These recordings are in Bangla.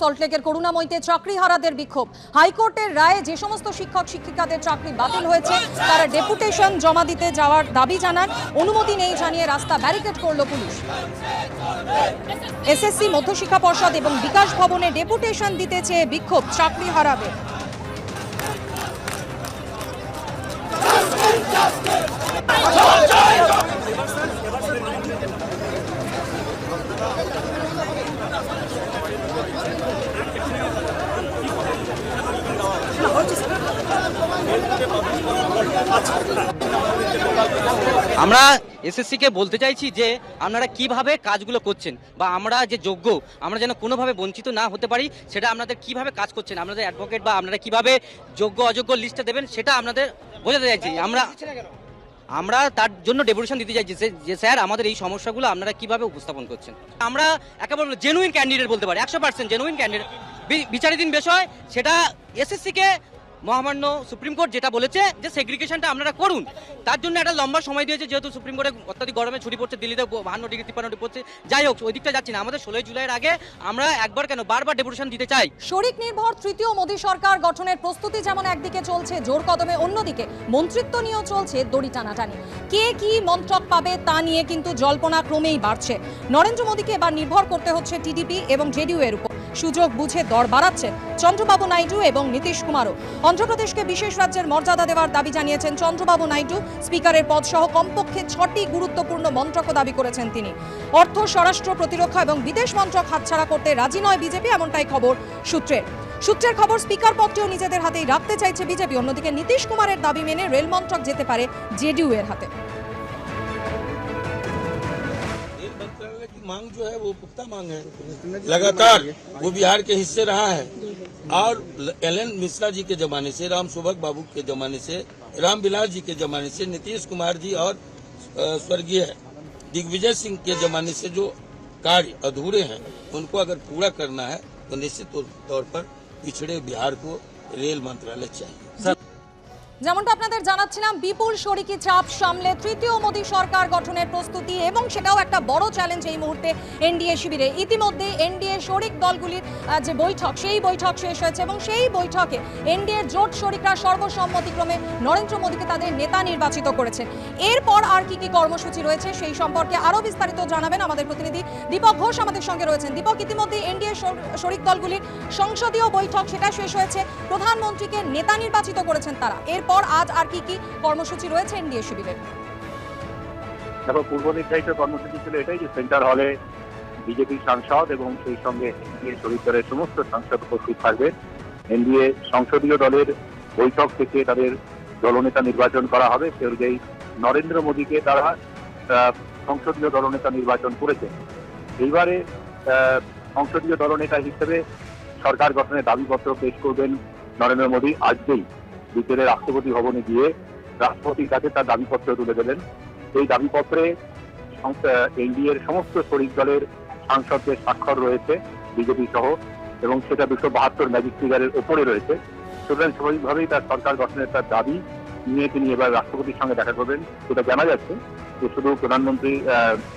সল্টলেকের করুণাময়ীতে চাকরিহারাদের বিক্ষোভ। হাইকোর্টের রায়ে যে সমস্ত শিক্ষক শিক্ষিকাদের চাকরি বাতিল হয়েছে, তারা ডেপুটেশন জমা দিতে যাওয়ার দাবি জানান। অনুমতি নেই জানিয়ে রাস্তা ব্যারিকেড করল পুলিশ। এসএসসি, মধ্যশিক্ষা পর্ষদ এবং বিকাশ ভবনে ডেপুটেশন দিতে চেয়ে বিক্ষোভ চাকরি হারাবে আমরা এসএসসি কে বলতে চাইছি যে আপনারা কীভাবে কাজগুলো করছেন বা আমরা যে যোগ্য, আমরা যেন কোনোভাবে বঞ্চিত না হতে পারি, সেটা আপনাদের কীভাবে কাজ করছেন? আপনাদের অ্যাডভোকেট বা আপনারা কীভাবে যোগ্য, অযোগ্য লিস্টটা দেবেন, সেটা আপনাদের বোঝাতে চাইছি। আমরা আমরা তার জন্য ডেপুটেশন দিতে চাইছি। যে- স্যার, আমাদের এই সমস্যাগুলো আপনারা কীভাবে উপস্থাপন করছেন? আমরা একেবারে জেনুইন ক্যান্ডিডেট বলতে পারি, একশো পার্সেন্ট জেনুইন ক্যান্ডিডেট বিচারাধীন বিষয় সেটা এসএসসি কে মহামান্য সুপ্রিম কোর্ট যেটা বলেছে যে সেগ্রিগেশনটা আপনারা করুন। তার জন্য একটা লম্বা সময় দিয়েছে, যেহেতু সুপ্রিম কোর্টে অত্যাধিক গরমে ছুটি পড়ছে, দিল্লিতে বাহান্ন ডিগ্রি, তিপ্পান্ন ডিগ্রি পড়ছে। যাই হোক, ওই দিকটা যাচ্ছি না। আমাদের ষোলোই জুলাইয়ের আগে আমরা একবার কেন বারবার ডেপুটেশন দিতে চাই। শরিক নির্ভর তৃতীয় মোদী সরকার গঠনের প্রস্তুতি যেমন একদিকে চলছে জোর কদমে, অন্যদিকে মন্ত্রিত্ব নিয়েও চলছে দড়ি টানাটানি। কে কি মন্ত্রক পাবে তা নিয়ে কিন্তু জল্পনা ক্রমেই বাড়ছে। নরেন্দ্র মোদীকে এবার নির্ভর করতে হচ্ছে টিডিপি এবং জেডিইউ এর উপর। সুযোগ বুঝে দর বাড়াচ্ছেন চন্দ্রবাবু নাইডু এবং নীতিশ কুমারও। অন্ধ্রপ্রদেশকে বিশেষ রাজ্যের মর্যাদা দেওয়ার দাবি জানিয়েছেন চন্দ্রবাবু নাইডু। স্পিকারের পদ সহ কমপক্ষে ছটি গুরুত্বপূর্ণ মন্ত্রক দাবি করেছেন তিনি। অর্থ, স্বরাষ্ট্র, প্রতিরক্ষা এবং বিদেশ মন্ত্রক হাতছাড়া করতে রাজি নয় বিজেপি, এমনটাই খবর সূত্রের। সূত্রের খবর, স্পিকার পদটিও নিজেদের হাতেই রাখতে চাইছে বিজেপি। অন্যদিকে নীতিশ কুমারের দাবি মেনে রেল মন্ত্রক যেতে পারে জেডিইউ এর হাতে। मंत्रालय की मांग जो है वो पुख्ता मांग है। लगातार वो बिहार के हिस्से रहा है। और एल एन मिश्रा जी के जमाने से राम सुभग बाबू के जमाने से राम बिलास जी के जमाने से नीतीश कुमार जी और स्वर्गीय दिग्विजय सिंह के जमाने से जो कार्य अधूरे हैं उनको अगर पूरा करना है तो निश्चित तौर पर पिछड़े बिहार को रेल मंत्रालय चाहिए। যেমনটা আপনাদের জানাচ্ছিলাম, বিপুল শরিকি চাপ সামলে তৃতীয় মোদী সরকার গঠনের প্রস্তুতি এবং সেটাও একটা বড় চ্যালেঞ্জ এই মুহূর্তে এনডিএ শিবিরে। ইতিমধ্যে এনডিএ শরিক দলগুলির যে বৈঠক, সেই বৈঠক শেষ হয়েছে এবং সেই বৈঠকে এনডিএ জোট শরিকরা সর্বসম্মতিক্রমে নরেন্দ্র মোদীকে তাদের নেতা নির্বাচিত করেছেন এরপর আর কি কি কর্মসূচি রয়েছে সেই সম্পর্কে আরও বিস্তারিত জানাবেন আমাদের প্রতিনিধি দীপক ঘোষ আমাদের সঙ্গে রয়েছেন। দীপক, ইতিমধ্যে এনডিএ শরিক দলগুলির সংসদীয় বৈঠক সেটা শেষ হয়েছে। প্রধানমন্ত্রীকে নেতা নির্বাচিত করেছেন তারা। এরপর আজ আর কি কি কর্মসূচি রয়েছে এনডিএ শিবিরের? দেখো, পূর্ব নির্ধারিত কর্মসূচি ছিল এটাই যে সেন্টার হলে বিজেপি সাংসদ এবং সেই সঙ্গে এনডিএ শরীর সমস্ত সাংসদ উপস্থিত থাকবে। এনডিএ সংসদীয় দলের বৈঠক থেকে তাদের দলনেতা নির্বাচন করা হবে। সে অনুযায়ী নরেন্দ্র মোদীকে তারা সংসদীয় দলনেতা নির্বাচন করেছে। এইবারে সংসদীয় দলনেতা হিসেবে সরকার গঠনের দাবিপত্র পেশ করবেন নরেন্দ্র মোদী আজকেই। বিকেলে রাষ্ট্রপতি ভবনে গিয়ে রাষ্ট্রপতির কাছে তার দাবিপত্র তুলে দেবেন। এই দাবিপত্রে এনডিএর সমস্ত শরিক দলের সাংসদদের স্বাক্ষর রয়েছে, বিজেপি সহ, এবং সেটা দুশো বাহাত্তর ম্যাজিক ফিগারের ওপরে রয়েছে। সুতরাং স্বাভাবিকভাবেই তার সরকার গঠনের তার দাবি নিয়ে তিনি এবার রাষ্ট্রপতির সঙ্গে দেখা করবেন। সেটা জানা যাচ্ছে যে শুধু প্রধানমন্ত্রী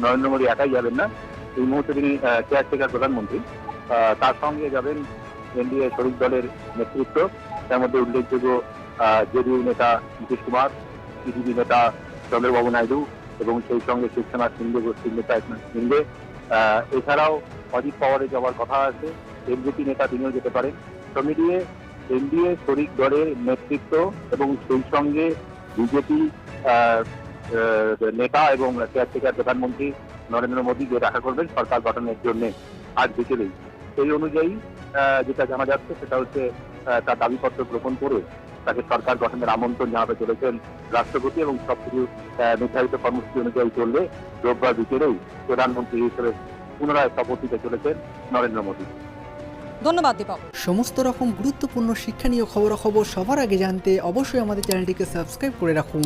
নরেন্দ্র মোদী একাই যাবেন না, এই মুহূর্তে তিনি কেয়ারটেকার প্রধানমন্ত্রী। তার সঙ্গে যাবেন এনডিএ শরিক দলের নেতৃত্ব। তার মধ্যে উল্লেখযোগ্য জেডিইউ নেতা নীতিশ কুমার পিডিপি নেতা চন্দ্রবাবু নাইডু এবং সেই সঙ্গে শিবসেনা সিন্ধে গোষ্ঠীর নেতা একনাথ সিন্ধে এছাড়াও অজিত পাওয়ারে যাওয়ার কথা আছে এনজেপি নেতা তিনিও যেতে পারেন। মিলিয়ে এনডিএ শরিক দলের নেতৃত্ব এবং সেই সঙ্গে বিজেপি নেতা এবং কেয়ারটেকার প্রধানমন্ত্রী নরেন্দ্র মোদী যে দেখা করবেন সরকার গঠনের জন্য আজ বিকেলেই। সেই অনুযায়ী যেটা জানা যাচ্ছে সেটা হচ্ছে তার দাবিপত্র গ্রহণ করে তাকে সরকার গঠনের আমন্ত্রণ জানাতে চলেছেন রাষ্ট্রপতি এবং সবকিছু নির্ধারিত কর্মসূচি অনুযায়ী চললে রোববার বিকেলেই প্রধানমন্ত্রী হিসেবে পুনরায় শপথ নিতে চলেছেন নরেন্দ্র মোদী। ধন্যবাদ দীপক। সমস্ত রকম গুরুত্বপূর্ণ শিক্ষা শিক্ষণীয় খবরাখবর সবার আগে জানতে অবশ্যই আমাদের চ্যানেলটিকে সাবস্ক্রাইব করে রাখুন।